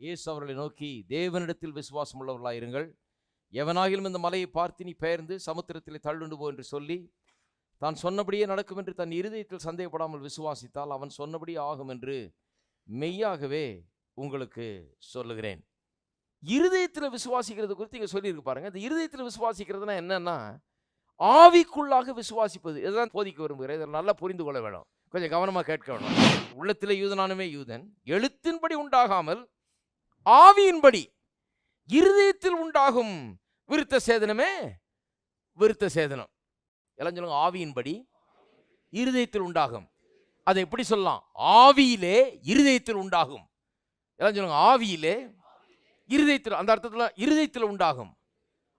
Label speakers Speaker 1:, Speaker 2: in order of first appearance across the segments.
Speaker 1: இயேசு அவர்களை நோக்கி தேவனிடத்தில் விசுவாசம் உள்ளவர்களாயிருங்கள் எவனாகிலும் இந்த மலையை பார்த்து நீ பெயர்ந்து சமுத்திரத்திலே தள்ளுண்டு போ என்று சொல்லி தான் சொன்னபடியே நடக்கும் என்று தன் இருதயத்தில் சந்தேகப்படாமல் விசுவாசித்தால் அவன் சொன்னபடி ஆகும் என்று மெய்யாகவே உங்களுக்கு சொல்லுகிறேன். இருதயத்தில் விசுவாசிக்கிறது குறித்து இங்கே சொல்லியிருக்கு பாருங்க. இந்த இருதயத்தில் விசுவாசிக்கிறதுனா என்னன்னா ஆவிக்குள்ளாக விசுவாசிப்பது. இதுதான் போதிக்க விரும்புகிறேன். இதை நல்லா புரிந்து கொள்ள வேணும். கொஞ்சம் கவனமாக கேட்க வேணும். உள்ளத்தில் யூதனானுமே யூதன். எழுத்தின்படி உண்டாகாமல் ஆவியின்படி இருதயத்தில் உண்டாகும் விருத்த சேதனமே விருத்த சேதனம். எல்லாம் சொல்லுங்க ஆவியின்படி இருதயத்தில் உண்டாகும். அதை எப்படி சொல்லலாம்? ஆவியிலே இருதயத்தில் உண்டாகும். எல்லாம் சொல்லுங்க ஆவியிலே இருதயத்தில் அந்த அர்த்தத்தில் இருதயத்தில் உண்டாகும்.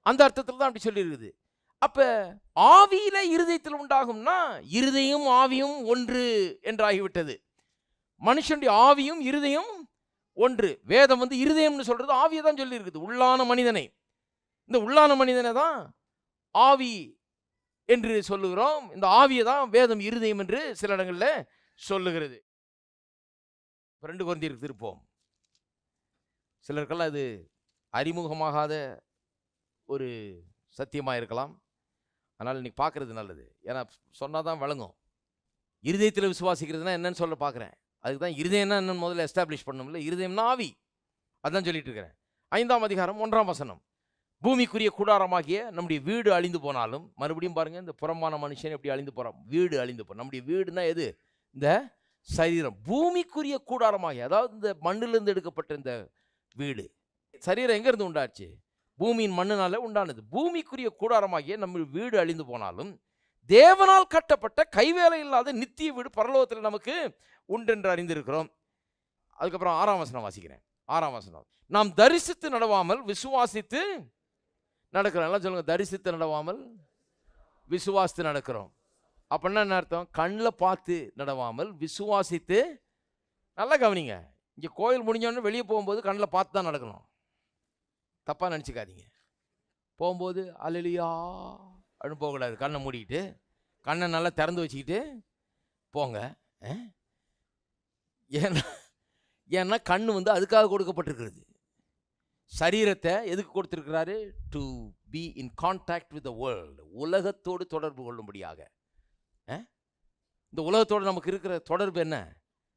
Speaker 1: அந்த அர்த்தத்தில் தான் அப்படி சொல்லியிருக்குது அப்போ ஆவியில இருதயத்தில் உண்டாகும்னா இருதயம் ஆவியும் ஒன்று என்றாகிவிட்டது. மனுஷனுடைய ஆவியும் இருதயம் ஒன்று வேதம் வந்து இருதயம்னு சொல்கிறது ஆவியை தான் சொல்லியிருக்குது. உள்ளான மனிதனை. இந்த உள்ளான மனிதனை தான் ஆவி என்று சொல்லுகிறோம். இந்த ஆவியை தான் வேதம் இருதயம் என்று சில இடங்களில் சொல்லுகிறது. ரெண்டு குழந்தைக்கு திருப்போம். சிலருக்கெல்லாம் அது அறிமுகமாகாத ஒரு சத்தியமாக இருக்கலாம். அதனால் இன்னைக்கு பார்க்குறது நல்லது. ஏன்னா சொன்னால் தான் வழங்கும் இருதயத்தில் விசுவாசிக்கிறதுனா என்னன்னு சொல்ல பார்க்குறேன். அதுக்கு தான் இருதயம்னா என்னன்னு முதல்ல எஸ்டாப்ளிஷ் பண்ணணும்ல. இருதயம்னா ஆவி அதான் சொல்லிட்டு இருக்கிறேன். ஐந்தாம் அதிகாரம் ஒன்றாம் வசனம். பூமிக்குரிய கூடாரமாகிய நம்முடைய வீடு அழிந்து போனாலும் மறுபடியும் பாருங்க இந்த புறமான மனுஷன் எப்படி அழிந்து போகிறான் வீடு அழிந்து போகிறோம் நம்முடைய வீடுனா எது? இந்த சரீரம். பூமிக்குரிய கூடாரமாகிய அதாவது இந்த மண்ணிலிருந்து எடுக்கப்பட்ட இந்த வீடு. சரீரம் எங்கேருந்து உண்டாச்சு? பூமியின் மண்ணினால உண்டானது. பூமிக்குரிய கூடாரமாகிய நம்ம வீடு அழிந்து போனாலும் தேவனால் கட்டப்பட்ட கைவேலை இல்லாத நித்திய வீடு பரலோகத்தில் நமக்கு உண்டென்று அறிந்திருக்கிறோம். அதுக்கப்புறம் ஆறாம் வசனம் வாசிக்கிறேன். ஆறாம் வசனம். நாம் தரிசித்து நடவாமல் விசுவாசித்து நடக்கிறோம். எல்லாம் சொல்லுங்க. தரிசித்து நடவாமல் விசுவாசித்து நடக்கிறோம். அப்படின்னா என்ன அர்த்தம்? கண்ணில் பார்த்து நடவாமல் விசுவாசித்து நல்லா கவனிங்க. இங்கே கோயில் முடிஞ்சோடனே வெளியே போகும்போது கண்ணில் பார்த்து தான் நடக்கணும். தப்பாக நினச்சிக்காதீங்க. போகும்போது அலலியா அப்படின்னு போகக்கூடாது. கண்ணை மூடிக்கிட்டு கண்ணை நல்லா திறந்து வச்சுக்கிட்டு போங்க. ஏன்னா ஏன்னா கண் வந்து அதுக்காக கொடுக்கப்பட்டிருக்கிறது. சரீரத்தை எதுக்கு கொடுத்துருக்கிறாரு? To be in contact with the world உலகத்தோடு தொடர்பு கொள்ளும்படியாக. இந்த உலகத்தோடு நமக்கு இருக்கிற தொடர்பு என்ன?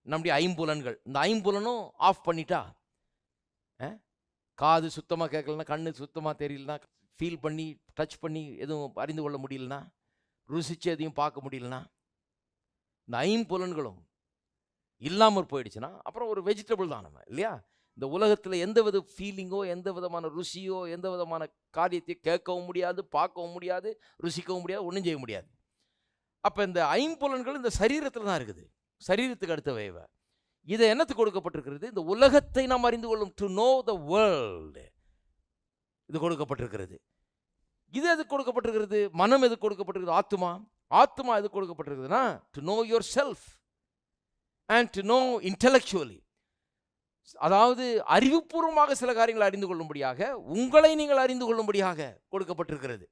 Speaker 1: நம்முடைய ஐம்புலன்கள். இந்த ஐம்புலனும் ஆஃப் பண்ணிட்டா? காது சுத்தமாக கேட்கலன்னா கண்ணு சுத்தமாக தெரியலனா ஃபீல் பண்ணி டச் பண்ணி எதுவும் அறிந்து கொள்ள முடியலனா ருசித்து எதையும் பார்க்க முடியலனா இந்த ஐம்புலன்களும் இல்லாமல் போயிடுச்சுன்னா அப்புறம் ஒரு வெஜிடபிள் தான் நம்ம இல்லையா? இந்த உலகத்தில் எந்த வித ஃபீலிங்கோ எந்த விதமான ருசியோ எந்த விதமான காரியத்தையும் கேட்கவும் முடியாது பார்க்கவும் முடியாது ருசிக்கவும் முடியாது ஒன்றும் செய்ய முடியாது. அப்போ இந்த ஐம்புலன்கள் இந்த சரீரத்தில் தான் இருக்குது. சரீரத்துக்கு அடுத்த இவை இதை என்னத்துக்கு கொடுக்கப்பட்டிருக்கிறது? இந்த உலகத்தை நாம் அறிந்து கொள்ளும் டு நோ த வேர்ல்டு இது கொடுக்கப்பட்டிருக்கிறது. இது எதுக்கு கொடுக்கப்பட்டிருக்கிறது? மனம் எதுக்கு கொடுக்கப்பட்டிருக்கிறது? ஆத்துமா. ஆத்துமா எதுக்கு கொடுக்கப்பட்டிருக்குதுன்னா to know yourself and to know intellectually அதாவது அறிவுபூர்வமாக சில காரியங்களை அறிந்து கொள்ளும்படியாக உங்களை நீங்கள் அறிந்து கொள்ளும்படியாக கொடுக்கப்பட்டிருக்கிறது.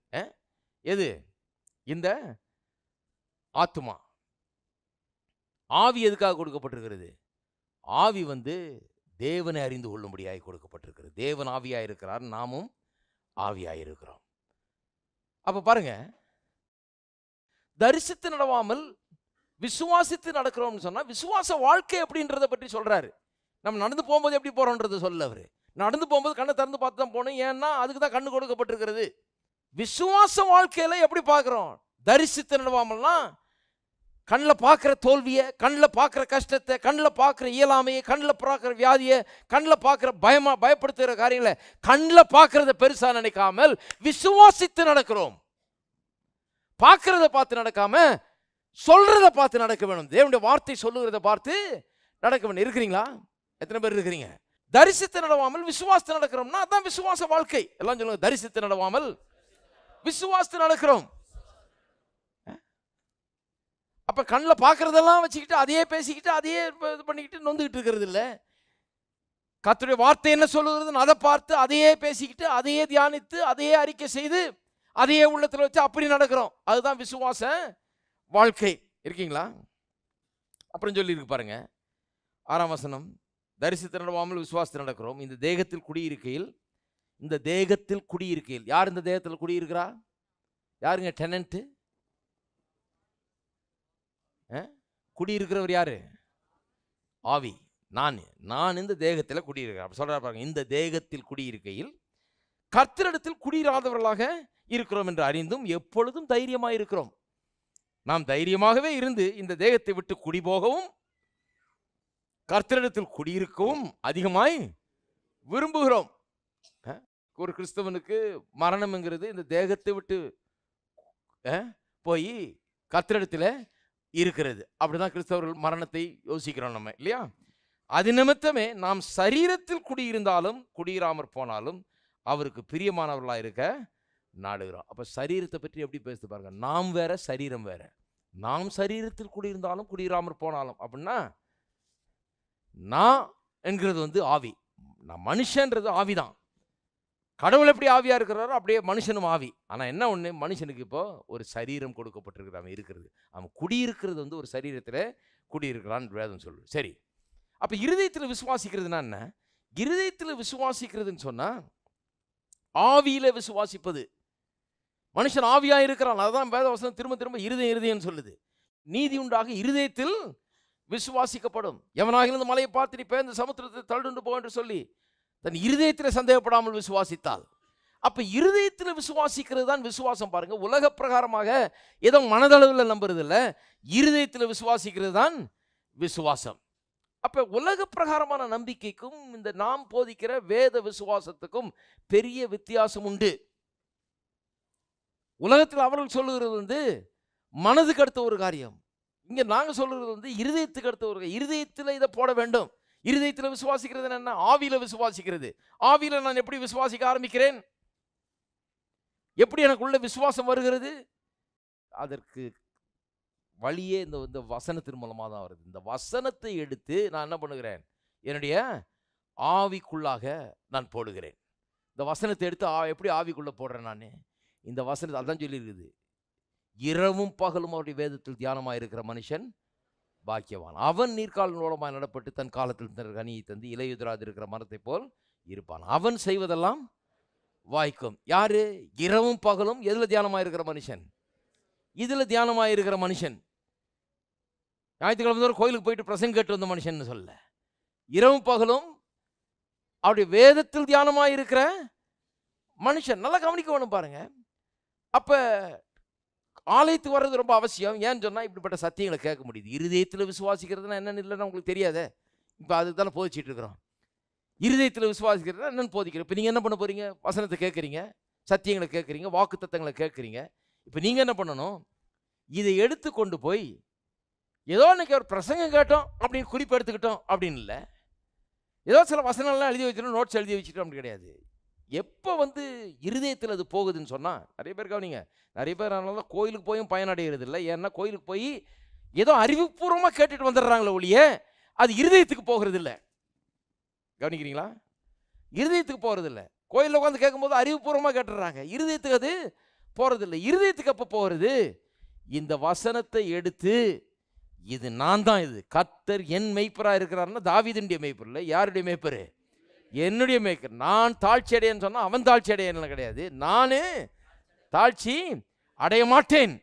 Speaker 1: எது? இந்த ஆத்துமா. ஆவி எதுக்காக கொடுக்கப்பட்டிருக்கிறது? ஆவி வந்து தேவனை அறிந்து கொள்ளும்படியாக கொடுக்கப்பட்டிருக்கிறது. தேவன் ஆவியாக இருக்கிறார் நாமும் ஆவியாக இருக்கிறோம் அப்போ பாருங்க. தரிசித்து நடவாமல் விசுவாசித்து நடக்கிறோம்னு சொன்னால் விசுவாச வாழ்க்கை அப்படின்றத பற்றி சொல்கிறாரு நம்ம நடந்து போகும்போது எப்படி போகிறோன்றது சொல்ல அவர். நடந்து போகும்போது கண்ணை திறந்து பார்த்து தான் போகணும். ஏன்னா அதுக்கு தான் கண்ணு கொடுக்கப்பட்டிருக்கிறது. விசுவாச வாழ்க்கையில எப்படி பார்க்குறோம்? தரிசித்து நடவாமல்னா கண்ணில் பார்க்குற தோல்வியை கண்ணில் பார்க்குற கஷ்டத்தை கண்ணில் பார்க்குற இயலாமையை கண்ணில் பார்க்குற வியாதியை கண்ணில் பார்க்குற பயமாக பயப்படுத்துகிற காரியங்களை கண்ணில் பார்க்குறத பெருசாக நினைக்காமல் விசுவாசித்து நடக்கிறோம். பார்க்குறத பார்த்து நடக்காமல் சொல்கிறத பார்த்து நடக்க வேணும். தேவனுடைய வார்த்தை சொல்லுகிறத பார்த்து நடக்க வேணும். இருக்கிறீங்களா? எத்தனை பேர் இருக்கிறீங்க? தரிசித்து நடவாமல் விசுவாசத்தை நடக்கிறோம்னா அதான் விசுவாச வாழ்க்கை. எல்லாம் சொல்லுங்க தரிசித்து நடவாமல் விசுவாசத்தை நடக்கிறோம். அப்போ கண்ணில் பார்க்கறதெல்லாம் வச்சுக்கிட்டு அதையே பேசிக்கிட்டு அதையே இது பண்ணிக்கிட்டு நொந்துக்கிட்டு இருக்கிறது இல்லை. கத்துடைய வார்த்தை என்ன சொல்லுகிறதுன்னு அதை பார்த்து அதையே பேசிக்கிட்டு அதையே தியானித்து அதையே அறிக்கை செய்து அதையே உள்ளத்தில் வச்சு அப்படி நடக்கிறோம். அதுதான் விசுவாசம் வாழ்க்கை. இருக்கீங்களா? அப்புறம் சொல்லியிருக்கு பாருங்க. ஆறாம் வசனம். தரிசித்து நடவாமல் விசுவாசத்தில் நடக்கிறோம். இந்த தேகத்தில் குடியிருக்கையில் இந்த தேகத்தில் குடியிருக்கையில். யார் இந்த தேகத்தில் குடியிருக்கிறா? யாருங்க? டெனண்ட்டு குடியிருக்கிறவர் யாரு? ஆவி. நான் நான் இந்த தேகத்தில் குடியிருக்கிறேன். அப்ப சொல்றாரு பாருங்க. இந்த தேகத்தில் குடியிருக்கையில் கர்த்தரிடத்தில் குடியிராதவர்களாக இருக்கிறோம் என்று அறிந்தும் எப்பொழுதும் தைரியமாக இருக்கிறோம். நாம் தைரியமாகவே இருந்து இந்த தேகத்தை விட்டு குடி போகவும் கர்த்தரிடத்தில் குடியிருக்கவும் அதிகமாய் விரும்புகிறோம். ஒரு கிறிஸ்தவனுக்கு மரணம்ங்கிறது இந்த தேகத்தை விட்டு அஹ், போய் கர்த்தரிடத்தில் இருக்கிறது. அப்படிதான் கிறிஸ்தவர்கள் மரணத்தை யோசிக்கிறோம் நம்ம இல்லையா? அது நிமித்தமே நாம் சரீரத்தில் குடியிருந்தாலும் குடியிராமற் போனாலும் அவருக்கு பிரியமானவர்களாக இருக்க நாடுகிறோம். அப்போ சரீரத்தை பற்றி எப்படி பேசுது பாருங்க. நாம் வேற சரீரம் வேற. நாம் சரீரத்தில் குடியிருந்தாலும் குடியிராமற் போனாலும் அப்படின்னா நான் என்கிறது வந்து ஆவி. நான் மனுஷன்றது ஆவிதான். கடவுள் எப்படி ஆவியா இருக்கிறாரோ அப்படியே மனுஷனும் ஆவி. ஆனா என்ன ஒன்று மனுஷனுக்கு இப்போ ஒரு சரீரம் கொடுக்கப்பட்டிருக்குது. அவன் இருக்கிறது. அவன் குடியிருக்கிறது வந்து ஒரு சரீரத்துல குடியிருக்கிறான்னு வேதம் சொல்லு சரி. அப்ப இருதயத்துல விசுவாசிக்கிறதுனா என்ன? இருதயத்தில் விசுவாசிக்கிறதுன்னு சொன்னா ஆவியில விசுவாசிப்பது மனுஷன் ஆவியா இருக்கிறான். அதுதான் வேதவசனம் திரும்ப திரும்ப இருதயம் இருதயம்னு சொல்லுது. நீதி உண்டாக இருதயத்தில் விசுவாசிக்கப்படும். எவனாக இந்த மலையை பார்த்து நீ பேர்ந்து சமுத்திரத்தை தள்ளுண்டு போ என்று சொல்லி தன் இருதயத்தில் சந்தேகப்படாமல் விசுவாசித்தால். அப்ப இருதயத்தில் விசுவாசிக்கிறது தான் விசுவாசம் பாருங்க. உலக பிரகாரமாக ஏதோ மனதளவில் நம்புறது இல்ல இருதயத்தில் விசுவாசிக்கிறது தான் விசுவாசம். அப்ப உலக பிரகாரமான நம்பிக்கைக்கும் இந்த நாம் போதிக்கிற வேத விசுவாசத்துக்கும் பெரிய வித்தியாசம் உண்டு. உலகத்தில் அவர்கள் சொல்லுகிறது வந்து மனதுக்கு அடுத்த ஒரு காரியம். இங்கே நாங்கள் சொல்கிறது வந்து இருதயத்துக்கு அடுத்த ஒரு இருதயத்தில் இதை போட வேண்டும். இருதயத்தில் விசுவாசிக்கிறது என்ன? ஆவியில் விசுவாசிக்கிறது. ஆவியில் நான் எப்படி விசுவாசிக்க ஆரம்பிக்கிறேன்? எப்படி எனக்குள்ள விசுவாசம் வருகிறது? அதற்கு வழியே இந்த இந்த வசனத்தின் மூலமாக தான் வருது. இந்த வசனத்தை எடுத்து நான் என்ன பண்ணுகிறேன்? என்னுடைய ஆவிக்குள்ளாக நான் போடுகிறேன். இந்த வசனத்தை எடுத்து ஆ- எப்படி ஆவிக்குள்ளே போடுறேன் நான்? இந்த வசனத்தை அதான் சொல்லியிருக்குது. இரவும் பகலும் அவருடைய வேதத்தில் தியானமாக இருக்கிற மனுஷன் பாக்கியவான். அவன் நீர்க்கால் மூலமாக நடப்பட்டு தன் காலத்தில் தன் கனியை தந்து இலையுதிராது இருக்கிற மரத்தை போல் இருப்பான். அவன் செய்வதெல்லாம் வாய்க்கும். யாரு? இரவும் பகலும் எதில் தியானமாக இருக்கிற மனுஷன்? இதில் தியானமாக இருக்கிற மனுஷன். ஞாயிற்றுக்கிழமை தோறும் கோயிலுக்கு போயிட்டு பிரசங்க கேட்டு வந்த மனுஷன் சொல்ல. இரவும் பகலும் அவருடைய வேதத்தில் தியானமாக இருக்கிற மனுஷன். நல்லா கவனிக்க வேணும் பாருங்கள் அப்போ ஆலயத்துக்கு வர்றது ரொம்ப அவசியம். ஏன்னு சொன்னால் இப்படிப்பட்ட சத்தியங்களை கேட்க முடியுது. இருதயத்தில் விசுவாசிக்கிறதுனா என்னென்னு இல்லைன்னா உங்களுக்கு தெரியாதே? இப்போ அதுக்கு தானே போதிச்சிட்டு இருக்கிறோம். இருதயத்தில் விசுவாசிக்கிறதுனா என்னென்னு போதிக்கிறோம். இப்போ நீங்கள் என்ன பண்ண போகிறீங்க வசனத்தை கேட்குறீங்க. சத்தியங்களை கேட்குறீங்க. வாக்கு தத்தங்களை கேட்குறீங்க. இப்போ நீங்கள் என்ன பண்ணணும்? இதை எடுத்து கொண்டு போய் ஏதோ இன்னைக்கு ஒரு பிரசங்கம் கேட்டோம் அப்படின்னு குறிப்பு எடுத்துக்கிட்டோம் அப்படின்னு இல்லை. ஏதோ சில வசனங்கள்லாம் எழுதி வச்சிட்டோம் நோட்ஸ் எழுதி வச்சுட்டோம் அப்படி கிடையாது. எப்போ வந்து இருதயத்தில் அது போகுதுன்னு சொன்னால் நிறைய பேர் கவனிங்க நிறைய பேர் அதனால தான் கோயிலுக்கு போயும் பயனடைகிறது இல்லை. ஏன்னா கோயிலுக்கு போய் ஏதோ அறிவுபூர்வமாக கேட்டுட்டு வந்துடுறாங்களே ஒழிய அது இருதயத்துக்கு போகிறது இல்லை. கவனிக்கிறீங்களா? இருதயத்துக்கு போகிறது இல்லை. கோயிலில் உட்காந்து கேட்கும்போது அறிவுபூர்வமாக கேட்டுடுறாங்க. இருதயத்துக்கு அது போகிறது இல்லை. இருதயத்துக்கு அப்போ போகிறது இந்த வசனத்தை எடுத்து இது நான் தான் இது. கத்தர் என் மெய்ப்பராக இருக்கிறாருன்னா தாவீதுடைய மெய்ப்பர் இல்லை. யாருடைய மெய்ப்பர்? என்னுடைய மேய்க்கர் நான் தாழ்ச்சி அடையன்னு சொன்னால் அவன் தாழ்ச்சி அடையன்னு கிடையாது. நான் தாழ்ச்சி அடைய மாட்டேன்.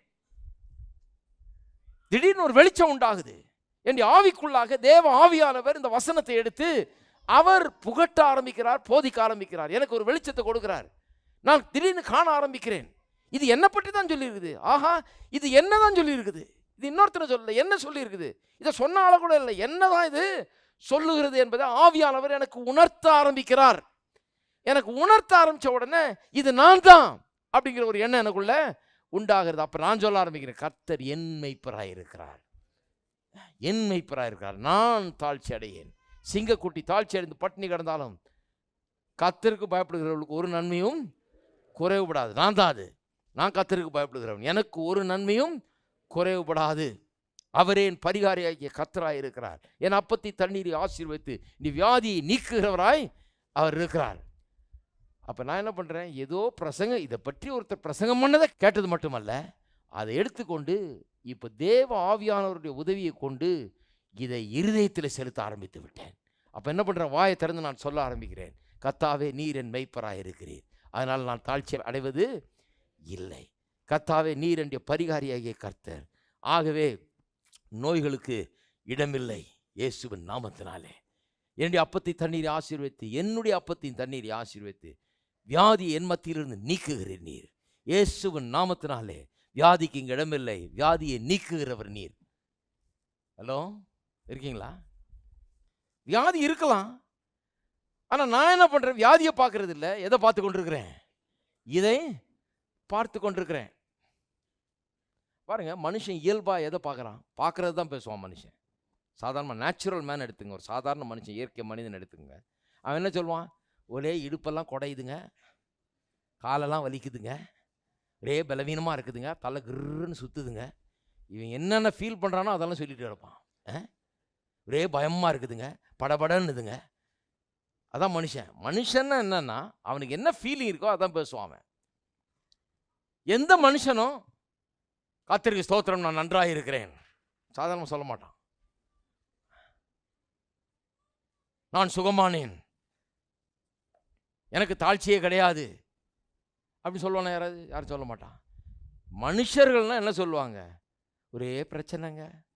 Speaker 1: திடீர்னு ஒரு வெளிச்சம் உண்டாகுது. என் ஆவிக்குள்ளாக தேவ ஆவியானவர் இந்த வசனத்தை எடுத்து அவர் புகட்ட ஆரம்பிக்கிறார் போதிக்க ஆரம்பிக்கிறார். எனக்கு ஒரு வெளிச்சத்தை கொடுக்கிறார். நான் திடீர்னு காண ஆரம்பிக்கிறேன். இது என்ன பற்றி தான் சொல்லியிருக்குது. ஆஹா இது என்ன தான் சொல்லியிருக்குது? இது இன்னொருத்தனை சொல்லலை என்ன சொல்லியிருக்குது? இதை சொன்னால கூட இல்லை. என்னதான் இது? சொல்லுகிறது என்பதை ஆவியானவர் எனக்கு உணர்த்த ஆரம்பிக்கிறார். எனக்கு உணர்த்த ஆரம்பிச்ச உடனே இது நான் தான் அப்படிங்கிற ஒரு எண்ணம் எனக்குள்ள உண்டாகிறது. அப்போ நான் சொல்ல ஆரம்பிக்கிறேன் கர்த்தர் என் இருக்கிறார். என் மெய்ப்பராய் இருக்கிறார். நான் தாழ்ச்சி அடையேன். சிங்கக்குட்டி தாழ்ச்சி அடைந்து பட்டினி கிடந்தாலும் கத்தருக்கு பயப்படுகிறவர்களுக்கு ஒரு நன்மையும் குறைவுபடாது. நான் தான் அது. நான் கத்தருக்கு பயப்படுகிறவன். எனக்கு ஒரு நன்மையும் குறைவுபடாது. அவரே என் பரிகாரியாகிய கத்தராய் இருக்கிறார். என் அப்பத்தி தண்ணீரை ஆசீர்வதித்து நீ வியாதியை நீக்குகிறவராய் அவர் இருக்கிறார். அப்போ நான் என்ன பண்ணுறேன் ஏதோ பிரசங்கம் இதை பற்றி ஒருத்தர் பிரசங்கம் பண்ணதை கேட்டது மட்டுமல்ல அதை எடுத்துக்கொண்டு இப்போ தேவ ஆவியானவருடைய உதவியை கொண்டு இதை இருதயத்தில் செலுத்த ஆரம்பித்து விட்டேன். அப்போ என்ன பண்ணுறேன் வாயை திறந்து நான் சொல்ல ஆரம்பிக்கிறேன். கத்தாவே நீர் என் மெய்ப்பராக இருக்கிறீர். அதனால் நான் தாழ்ச்சி அடைவது இல்லை. கத்தாவே நீர் என்னுடைய பரிகாரியாகிய கர்த்தர். ஆகவே நோய்களுக்கு இடமில்லை. இயேசுவின் நாமத்தினாலே. என்னுடைய அப்பத்தை தண்ணீரை ஆசீர்வைத்து என்னுடைய அப்பத்தின் தண்ணீரை ஆசீர்வைத்து வியாதி என் மத்தியிலிருந்து நீக்குகிறீர் நீர். இயேசுவின் நாமத்தினாலே வியாதிக்கு இங்கே இடமில்லை. வியாதியை நீக்குகிறவர் நீர். ஹலோ இருக்கீங்களா? வியாதி இருக்கலாம். ஆனால் நான் என்ன பண்ணுறேன் வியாதியை பார்க்கறது இல்லை எதை பார்த்து கொண்டிருக்கிறேன்? இதை பார்த்து கொண்டிருக்கிறேன். பாருங்கள் மனுஷன் இயல்பாக எதை பார்க்குறான்? பார்க்குறது தான் பேசுவான் மனுஷன். சாதாரணமாக நேச்சுரல் மேன் எடுத்துங்க. ஒரு சாதாரண மனுஷன் இயற்கை மனிதன் எடுத்துங்க அவன் என்ன சொல்லுவான்? ஒரே இடுப்பெல்லாம் குடையுதுங்க. காலெல்லாம் வலிக்குதுங்க. ஒரே பலவீனமாக இருக்குதுங்க. தலை கிருன்னு சுற்றுதுங்க இவன் என்னென்ன ஃபீல் பண்ணுறானோ அதெல்லாம் சொல்லிட்டு கிடப்பான். ஆ? ஒரே பயமாக இருக்குதுங்க. படபடன்னுதுங்க. அதான் மனுஷன். மனுஷன்னா என்னன்னா அவனுக்கு என்ன ஃபீலிங் இருக்கோ அதான் பேசுவான் அவன். எந்த மனுஷனும் கத்திரிக்கு ஸ்தோத்திரம் நான் நன்றாக இருக்கிறேன். சாதாரணமாக சொல்ல மாட்டான். நான் சுகமானேன். எனக்கு தாழ்ச்சியே கிடையாது. அப்படி சொல்லுவானா யாராவது? யாரும் சொல்ல மாட்டான். மனுஷர்கள்னால் என்ன சொல்லுவாங்க? ஒரே பிரச்சனைங்க.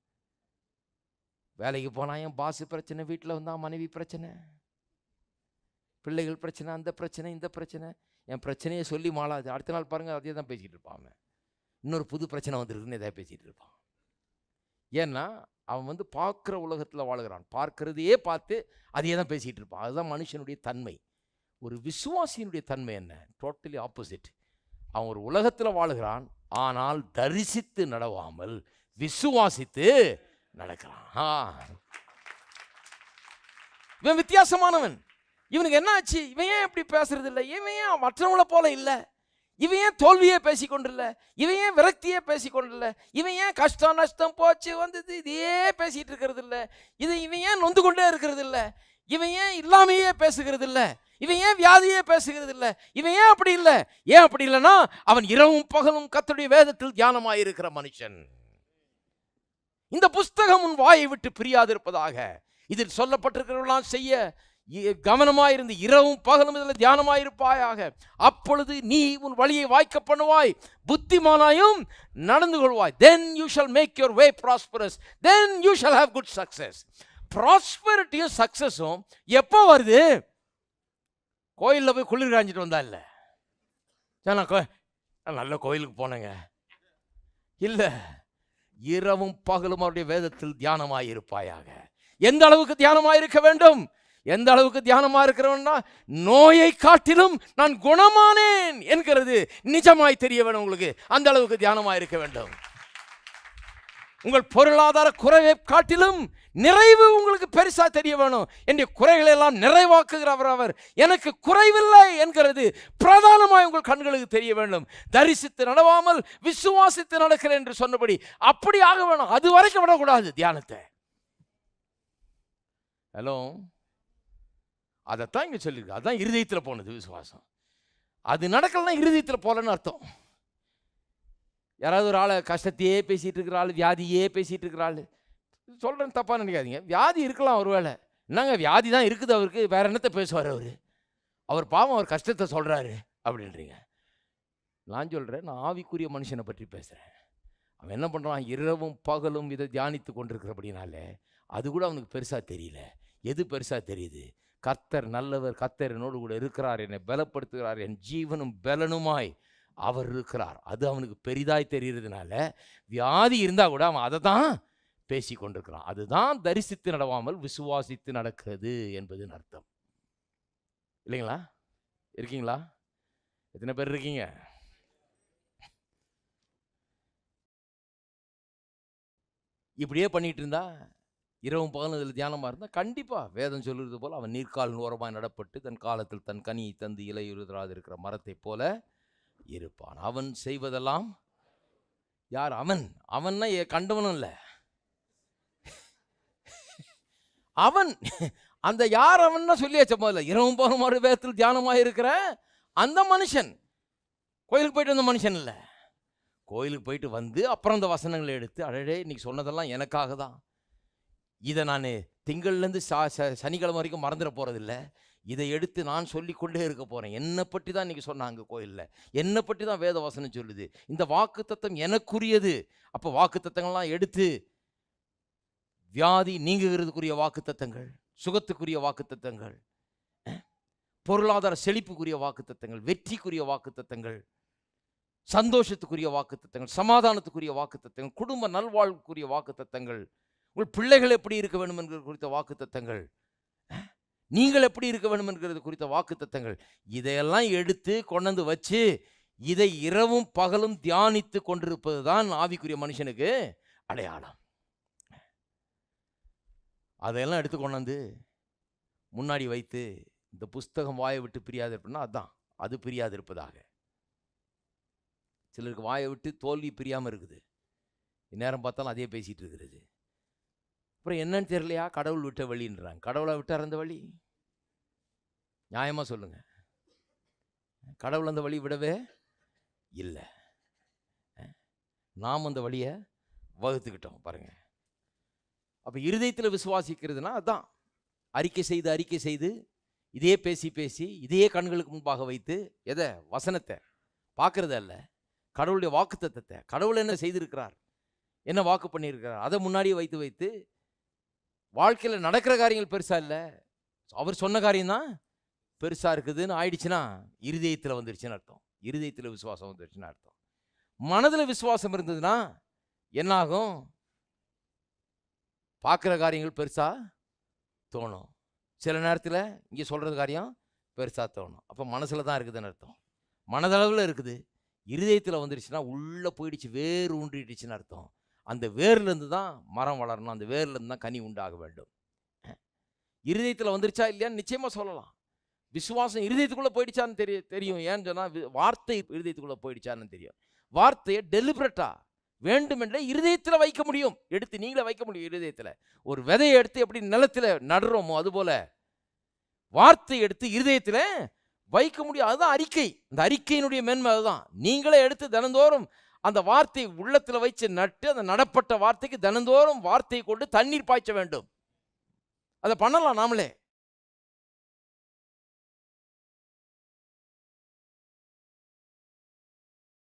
Speaker 1: வேலைக்கு போனால் என் பாசு பிரச்சனை வீட்டில் வந்தால் மனைவி பிரச்சனை. பிள்ளைகள் பிரச்சனை அந்த பிரச்சனை இந்த பிரச்சனை. என் பிரச்சனையை சொல்லி மாளாது. அடுத்த நாள் பாருங்கள் அதே தான் பேசிக்கிட்டு இருப்பான் இன்னொரு புது பிரச்சனை வந்திருக்குன்னு எதாவது பேசிகிட்டு இருப்பான். ஏன்னா அவன் வந்து பார்க்குற உலகத்தில் வாழுகிறான். பார்க்கறதையே பார்த்து அதையே தான் பேசிகிட்டு இருப்பான். அதுதான் மனுஷனுடைய தன்மை. ஒரு விசுவாசியினுடைய தன்மை என்ன? டோட்டலி ஆப்போசிட் அவன் ஒரு உலகத்தில் வாழுகிறான். ஆனால் தரிசித்து நடவாமல் விசுவாசித்து நடக்கிறான். இவன் வித்தியாசமானவன். இவனுக்கு என்ன ஆச்சு? இவன் ஏன் இப்படி பேசுறது இல்லை? இவன் ஏன் மற்றவங்கள போல இல்லை? இவன் ஏன் தோல்வியே பேசிக்கொண்டில்ல இவன் ஏன் விரக்தியே பேசிக்கொண்டில்ல இவன் ஏன் கஷ்டம் நஷ்டம் போச்சு வந்தது இதையே பேசிகிட்டு இருக்கிறது இல்லை இது இவன் ஏன் நொந்து கொண்டே இருக்கிறது இல்லை இவன் ஏன் இல்லாமையே பேசுகிறது இல்ல இவன் ஏன் வியாதியே பேசுகிறது இல்லை இவன் ஏன் அப்படி இல்லை? ஏன் அப்படி இல்லைன்னா அவன் இரவும் பகலும் கர்த்தருடைய வேதத்தில் தியானமாயிருக்கிற மனுஷன். இந்த புஸ்தகம் உன் வாயை விட்டு பிரியாதிருப்பதாக இதில் சொல்லப்பட்டிருக்கிறவெல்லாம் செய்ய கவனமாயிருந்து இரவும் பகலும் இதில் தியானமாயிருப்பாயாக. அப்பொழுது நீ உன் வழியை வாய்க்க பண்ணுவாய். புத்திமானாயும் நடந்து கொள்வாய். Then you shall make your way prosperous then you shall have good success ப்ராஸ்பரிட்டியும் சக்சஸும் எப்போ வருது? கோயிலில் போய் குளிர் காஞ்சிட்டு வந்தா இல்லை நான் கோ- நல்ல கோயிலுக்கு போனேங்க. இல்லை இரவும் பகலும் அவருடைய வேதத்தில் தியானமாயிருப்பாயாக. எந்த அளவுக்கு தியானமாயிருக்க வேண்டும்? எந்த அளவுக்கு தியானமாக இருக்கிறவன்னா நோயை காட்டிலும் நான் குணமானேன் என்கிறது நிஜமாய் தெரிய வேணும் உங்களுக்கு. அந்த அளவுக்கு தியானமாக இருக்க வேண்டும். உங்கள் பொருளாதார குறைவை காட்டிலும் நிறைவு உங்களுக்கு பெருசாக தெரிய வேணும். என்னுடைய குறைகளை எல்லாம் நிறைவாக்குகிறவர் அவர். எனக்கு குறைவில்லை என்கிறது பிரதானமாய் உங்கள் கண்களுக்கு தெரிய வேண்டும். தரிசித்து நடவாமல் விசுவாசித்து நடக்கிறேன் என்று சொன்னபடி அப்படி ஆக வேணும். அது வரைக்கும் விடக்கூடாது தியானத்தை. ஹலோ அதைத்தான் இங்கே சொல்லியிருக்கு. அதுதான் இருதயத்தில் போனது விசுவாசம். அது நடக்கலைன்னா இருதயத்தில் போகலன்னு அர்த்தம். யாராவது ஒரு ஆளை கஷ்டத்தையே பேசிகிட்டு இருக்கிற ஆள் வியாதியே பேசிகிட்டு இருக்கிற ஆள். சொல்கிறேன்னு தப்பாக நினைக்காதீங்க. வியாதி இருக்கலாம் ஒருவேளை. என்னங்க வியாதி தான் இருக்குது அவருக்கு. வேற என்னத்தை பேசுவார் அவர்? அவர் பாவம் அவர் கஷ்டத்தை சொல்கிறாரு அப்படின்றீங்க. நான் சொல்கிறேன் நான் ஆவிக்குரிய மனுஷனை பற்றி பேசுகிறேன் அவன் என்ன பண்ணுறான் இரவும் பகலும் இதை தியானித்து கொண்டிருக்கிறபடினாலே அது கூட அவனுக்கு பெருசாக தெரியல. எது பெருசாக தெரியுது? கர்த்தர் நல்லவர் கர்த்தர் என்னோடு கூட இருக்கிறார். என்னை பலப்படுத்துகிறார். என் ஜீவனும் பலனுமாய் அவர் இருக்கிறார். அது அவனுக்கு பெரிதாய் தெரிகிறதுனால வியாதி இருந்தால் கூட அவன் அதை தான் பேசி கொண்டிருக்கிறான். அதுதான் தரிசித்து நடவாமல் விசுவாசித்து நடக்கிறது என்பதுன்னு அர்த்தம். இல்லைங்களா? இருக்கீங்களா? எத்தனை பேர் இருக்கீங்க? இப்படியே பண்ணிட்டு இருந்தா? இரவும் பகலும் இதில் தியானமாக இருந்தால் கண்டிப்பாக வேதம் சொல்லுறது போல் அவன் நீர்க்கால் ஓரமாய் நடப்பட்டு தன் காலத்தில் தன் கனியை தந்து இலையுறுதலாது இருக்கிற மரத்தைப் போல இருப்பான். அவன் செய்வதெல்லாம் யார்? அவன். அவன்னா ஏ- கண்டவனும் இல்லை. அவன். அந்த யார் அவன்னா சொல்லி வச்ச முதல்ல இரவும் பகலும் ஒரு வேதத்தில் தியானமாக இருக்கிற அந்த மனுஷன். கோயிலுக்கு போயிட்டு வந்த மனுஷன் இல்லை. கோயிலுக்கு போயிட்டு வந்து அப்புறம் அந்த வசனங்களை எடுத்து அழகே இன்னைக்கு சொன்னதெல்லாம் எனக்காக தான். இதை நான் திங்கள்லேருந்து சா ச- சனிக்கிழமை வரைக்கும் மறந்துட போகிறதில்ல இதை எடுத்து நான் சொல்லிக்கொண்டே இருக்க போகிறேன் என்னை பற்றி தான் இன்றைக்கி சொன்னாங்க கோயிலில். என்னை பற்றி தான் வேத வசனம் சொல்லுது. இந்த வாக்கு தத்தம் எனக்குரியது. அப்போ வாக்கு தத்தங்கள்லாம் எடுத்து வியாதி நீங்குகிறதுக்குரிய வாக்கு தத்தங்கள் சுகத்துக்குரிய வாக்கு தத்தங்கள் பொருளாதார செழிப்புக்குரிய வாக்கு தத்தங்கள் வெற்றிக்குரிய வாக்கு தத்தங்கள் சந்தோஷத்துக்குரிய வாக்கு தத்தங்கள் சமாதானத்துக்குரிய வாக்கு தத்தங்கள் குடும்ப நல்வாழ்வுக்குரிய வாக்கு தத்தங்கள் உங்கள் பிள்ளைகள் எப்படி இருக்க வேண்டும் என்கிறது குறித்த வாக்கு தத்தங்கள் நீங்கள் எப்படி இருக்க வேண்டும் என்கிறது குறித்த வாக்கு தத்தங்கள் இதையெல்லாம் எடுத்து கொண்டாந்து வச்சு இதை இரவும் பகலும் தியானித்து கொண்டிருப்பது தான் ஆவிக்குரிய மனுஷனுக்கு அடையாளம். அதையெல்லாம் எடுத்து கொண்டாந்து முன்னாடி வைத்து இந்த புஸ்தகம் வாயை விட்டு பிரியாது இருப்பதுன்னா அதுதான் அது பிரியாது இருப்பதாக சிலருக்கு வாயை விட்டு தோல்வி பிரியாமல் இருக்குது. நேரம் பார்த்தாலும் அதே பேசிகிட்டு இருக்கிறது. அப்புறம் என்னன்னு தெரியலையா? கடவுள் விட்ட வழின்றாங்க. கடவுளை விட்டார் அந்த வழி? நியாயமாக சொல்லுங்கள் கடவுள் அந்த வழி விடவே இல்லை. நாம் அந்த வழியை வகுத்துக்கிட்டோம் பாருங்கள் அப்போ இருதயத்தில் விசுவாசிக்கிறதுனா அதான். அறிக்கை செய்து அறிக்கை செய்து இதே பேசி பேசி இதையே கண்களுக்கு முன்பாக வைத்து எதை? வசனத்தை. பார்க்கறத அல்ல. கடவுளுடைய வாக்குத்தத்தத்தை. கடவுள் என்ன செய்திருக்கிறார்? என்ன வாக்கு பண்ணியிருக்கிறார்? அதை முன்னாடியே வைத்து வைத்து வாழ்க்கையில் நடக்கிற காரியங்கள் பெருசாக இல்லை. அவர் சொன்ன காரியம்தான் பெருசாக இருக்குதுன்னு ஆயிடுச்சுன்னா இருதயத்தில் வந்துருச்சுன்னு அர்த்தம். இருதயத்தில் விசுவாசம் வந்துருச்சுன்னு அர்த்தம். மனதில் விசுவாசம் இருந்ததுன்னா என்னாகும்? பார்க்குற காரியங்கள் பெருசாக தோணும். சில நேரத்தில் இங்கே சொல்கிறது காரியம் பெருசாக தோணும். அப்போ மனசில் தான் இருக்குதுன்னு அர்த்தம். மனதளவில் இருக்குது. இருதயத்தில் வந்துருச்சுன்னா உள்ளே போயிடுச்சு வேர் ஊன்றிடுச்சுன்னு அர்த்தம். அந்த வேர்லேருந்து தான் மரம் வளரணும் அந்த வேர்லேருந்து தான் கனி உண்டாக வேண்டும். இருதயத்தில் வந்துருச்சா இல்லையான்னு நிச்சயமாக சொல்லலாம். விசுவாசம் இருதயத்துக்குள்ளே போயிடுச்சான்னு தெரிய தெரியும். ஏன்னு சொன்னால் வார்த்தை இருதயத்துக்குள்ளே போயிடுச்சான்னு தெரியும். வார்த்தையை டெலிபரட்டாக வேண்டுமென்றே இருதயத்தில் வைக்க முடியும். எடுத்து நீங்களே வைக்க முடியும் இருதயத்தில். ஒரு விதையை எடுத்து எப்படி நிலத்தில் நடுறோமோ அதுபோல் வார்த்தை எடுத்து இருதயத்தில் வைக்க முடியும். அதுதான் அறிக்கை. அந்த அறிக்கையினுடைய மேன்மை அதுதான். நீங்களே எடுத்து தினந்தோறும் அந்த வார்த்தை உள்ளத்தில் வச்சு நட்டு அந்த நடப்பட்ட வார்த்தைக்கு தினந்தோறும் வார்த்தையை கொண்டு தண்ணீர் பாய்ச்ச வேண்டும். அதை பண்ணலாம் நாமளே.